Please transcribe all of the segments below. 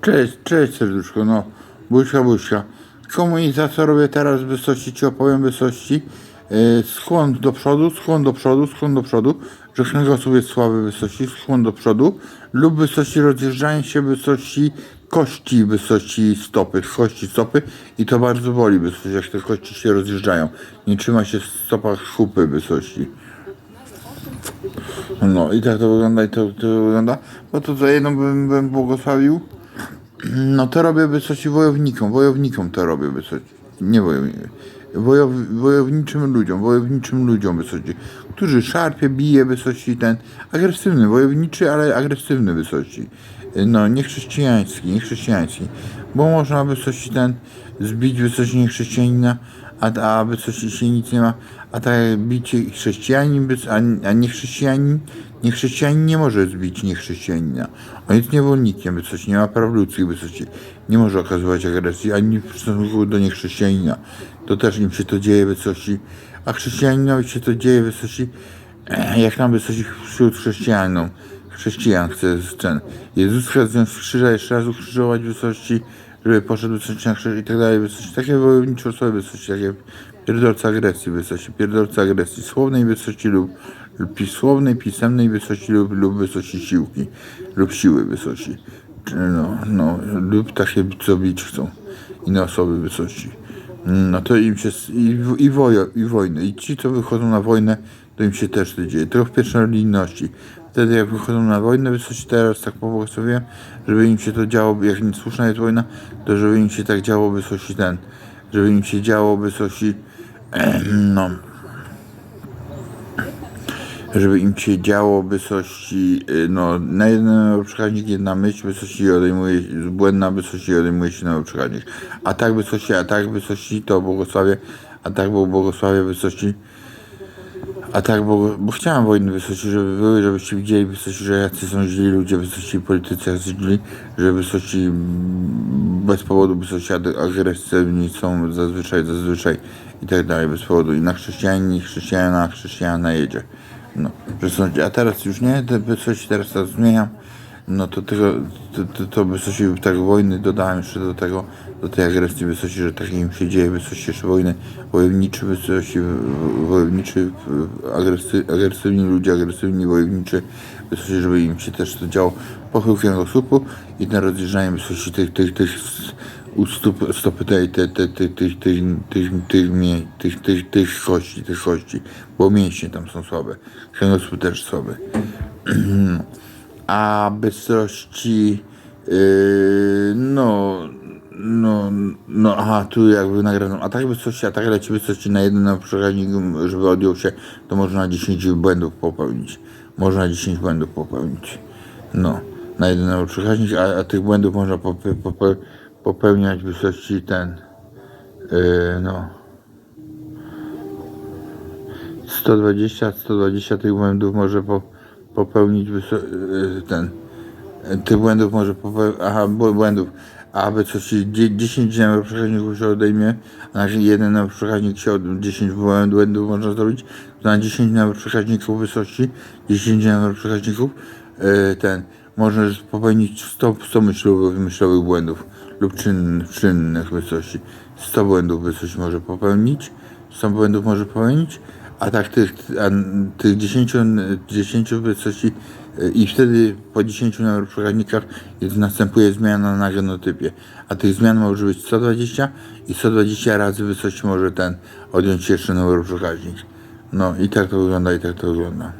Cześć, cześć serduszko, no, buźka, buźka. Komuniza, co robię teraz w wysokości, ci opowiem wysokości. Yy, skłon do przodu, skłon do przodu, skłon do przodu, że kręgosłup jest słaby wysokości, skłon do przodu lub wysokości rozjeżdżania się wysokości kości, wysokości stopy, kości stopy i to bardzo boli wysokości, jak te kości się rozjeżdżają. Nie trzyma się w stopach chupy wysokości. No i tak to wygląda, i to, to wygląda. Bo to za jedną bym, bym błogosławił. No to robię wysoci wojownikom, wojownikom to robię wysoci. Nie wojownikom. Wojow, wojowniczym ludziom, wojowniczym ludziom wysoci, którzy szarpie, bije wysoci ten agresywny, wojowniczy, ale agresywny wysoci. No, niechrześcijański, niechrześcijański. Bo można wysoci ten zbić wysoci niechrześcijanina, a, a wysoci się nic nie ma, a tak bicie chrześcijanin, a, a nie chrześcijanin, nie chrześcijanin nie może zbić niechrześcijanina. On jest niewolnikiem wysoci, nie ma praw ludzkich wysoci, nie może okazywać agresji ani w stosunku do niechrześcijanina. To też im się to dzieje wysoci, a chrześcijaninowi się to dzieje wysoci, jak nam wysoci wśród chrześcijanom. Chrześcijan chce ten. Jezus chce z krzyża jeszcze raz ukrzyżować wysości, żeby poszedł wysoci na krzyż i tak dalej. Wysości. Takie wojownicze osoby wysości, takie pierdolce agresji wysości, pierdolce agresji słownej wysości lub, lub pi- słownej, pisemnej wysości lub, lub wysości siłki lub siły wysości. Czy No, no, lub takie, co bić chcą. Inne osoby wysości. No to im się, i, i, wojo, i wojny. I ci, co wychodzą na wojnę, to im się też to dzieje. Trochę pierwszolinijności. Wtedy jak wychodzą na wojnę, wysoci teraz tak pobłogosławiłem, żeby im się to działo, jak niesłuszna jest wojna, to żeby im się tak działo wysoci ten, żeby im się działo wysoci, no, żeby im się działo wysości, y, no, na jeden przekaźnik jedna myśl, wysości odejmuje, błędna wysości odejmuje się nowy przekaźnik. A tak wysości, a tak wysości, to błogosławie, a tak był błogosławie wysości, a tak, bo, bo chciałem wojny wysoci, żeby były, żebyście widzieli wysoci, że jacy są źli ludzie, wysoci politycy, jacy źli, że wysoci mm, bez powodu wysoci ag- agresywni są zazwyczaj, zazwyczaj i tak dalej, bez powodu. I na chrześcijanin, chrześcijana, chrześcijana jedzie. No, że są, a teraz już nie, te wysoci teraz to zmieniam. No to tego, to, to, to wysoci tak wojny dodałem jeszcze do tego, do tej agresji wysoci, że tak im się dzieje wysoci jeszcze wojny, wojowniczy wysoci, wojowniczy, agresy, agresywni ludzie, agresywni wojowniczy wysoci, żeby im się też to działo. Pochył kręgosłupu i na rozjeżdżanie wysoci tych, tych, tych u stóp, stopy tej, tej, tej, tej, tych, tych, tych, tych, tych, tych, tych kości, tych kości, bo mięśnie tam są słabe, kręgosłup też słaby a bystrości yy, no no, no, aha, tu jakby nagrano, a tak bystrości, a tak leci bystrości na jeden przekaźnik, żeby odjął się, to można 10 błędów popełnić. Można 10 błędów popełnić. No, na jeden przekaźnik, a, a tych błędów można pope, pope, popełniać wysokości ten, yy, no, 120, 120 tych błędów może po, popełnić wyso- yy, ten. yy, Tych błędów może popełnić. Aha, bł- błędów. Aby coś 10 przekaźników się odejmie, a na jeden nowy przekaźnik się od 10 błęd- błędów można zrobić, to na 10 nowych przekaźników wysokości, 10 nowych przekaźników, ten można popełnić 100, 100 myślowych, myślowych błędów lub czyn, czynnych wysokości. 100 błędów wysokości może popełnić, 100 błędów może popełnić, a tak tych, a tych 10, 10 wysokości i wtedy po 10 neuroprzekaźnikach jest, następuje zmiana na genotypie. A tych zmian może być 120 i 120 razy wysokości może ten odjąć jeszcze neuroprzekaźnik. No i tak to wygląda, i tak to wygląda.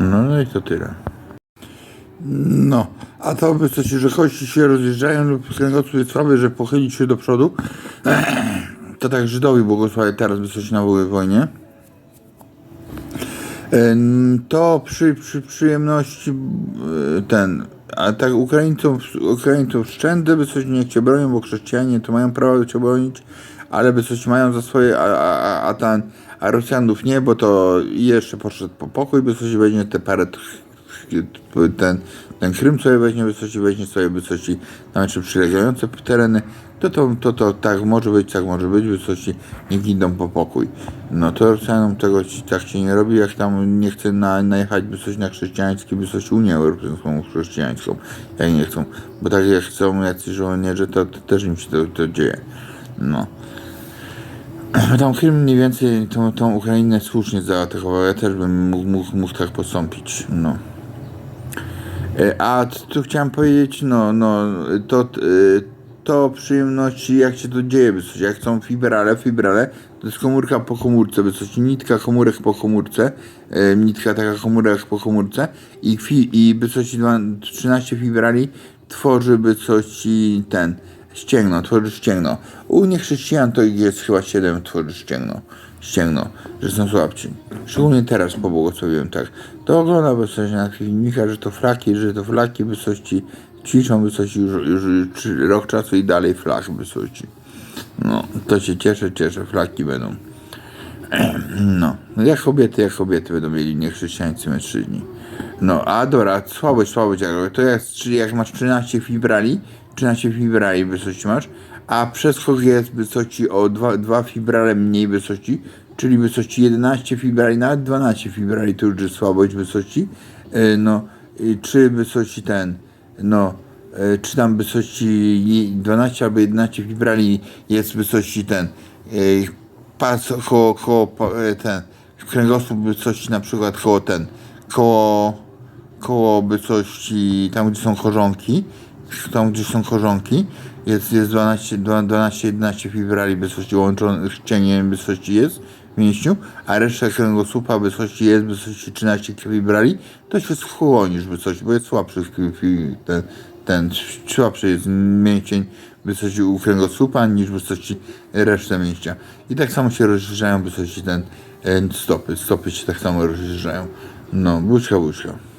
No, no i to tyle. No, a to wysokości, że kości się rozjeżdżają lub kręgosłup jest słaby, że pochylić się do przodu, to tak Żydowi błogosławię teraz wysokości na wojnie. To przy, przy przyjemności e, ten, a tak Ukraińców, Ukraińców szczędę wysoci niech cię bronią, bo chrześcijanie to mają prawo cię bronić, ale wysoci mają za swoje, a, a, a, ten, a Rosjanów nie, bo to jeszcze poszedł po pokój, wysoci będzie te parę ten, ten Krym sobie weźmie wysokości, weźmie sobie wysokości na mecze przylegające tereny, to to, to to tak może być, tak może być, wysokości niech idą po pokój. No to Rosjanom tego tak się nie robi, jak tam nie chce na, najechać wysokości na chrześcijańskie, wysokości Unię Europejską chrześcijańską, jak nie chcą, bo tak jak chcą jacyś żołnierze, to, to też im się to, to dzieje. No. Tam Krym mniej więcej tą, tą Ukrainę słusznie zaatakował. Ja też bym mógł, mógł, mógł tak postąpić. No. E, A tu chciałem powiedzieć, no, no, to, e, to przyjemności, jak się to dzieje, wysokość. Jak są fibrale, fibrale, to jest komórka po komórce, wysokość, nitka komórek po komórce, e, nitka taka komórek po komórce i, fi, i wysokość dwa- 13 fibrali tworzy wysokości ten, ścięgno, tworzy ścięgno. U niechrześcijan to jest chyba 7 tworzy ścięgno, ścięgno, że są słabci. Szczególnie teraz pobłogosławiłem tak. To ogląda wysokość na filmikach, że to flaki, że to flaki wysokości ćwiczą wysokości już, już, już rok czasu i dalej flak wysokości. No, to się cieszę, cieszę, flaki będą. No, jak kobiety, jak kobiety będą mieli niechrześcijańcy mężczyźni. No, a dobra, słabość, słabość, jak, to jest, czyli jak masz 13 fibrali, 13 fibrali wysokości masz, a przeskok jest wysokości o 2, 2 fibrale mniej wysokości, czyli wysokości 11 fibrali, nawet 12 fibrali to już jest słabość wysokości, Yy, no, czy wysokości ten, no, yy, czy tam wysokości je- 12 albo 11 fibrali jest wysokości ten, yy, pas koło, koło e, ten, kręgosłup wysokości na przykład koło ten, koło, koło wysokości, tam gdzie są korzonki, tam gdzie są korzonki, jest, jest 12, 12, 11 fibrali wysokości łączonych cieniem wysokości jest w mięśniu, a reszta kręgosłupa wysokości jest wysokości 13 fibrali, to się schłonisz wysokości, bo jest słabszy ten, ten słabszy jest mięsień wysokości u kręgosłupa niż wysokości reszty mięśnia. I tak samo się rozszerzają wysokości ten e, stopy. Stopy się tak samo rozszerzają. No, buźka, buźka.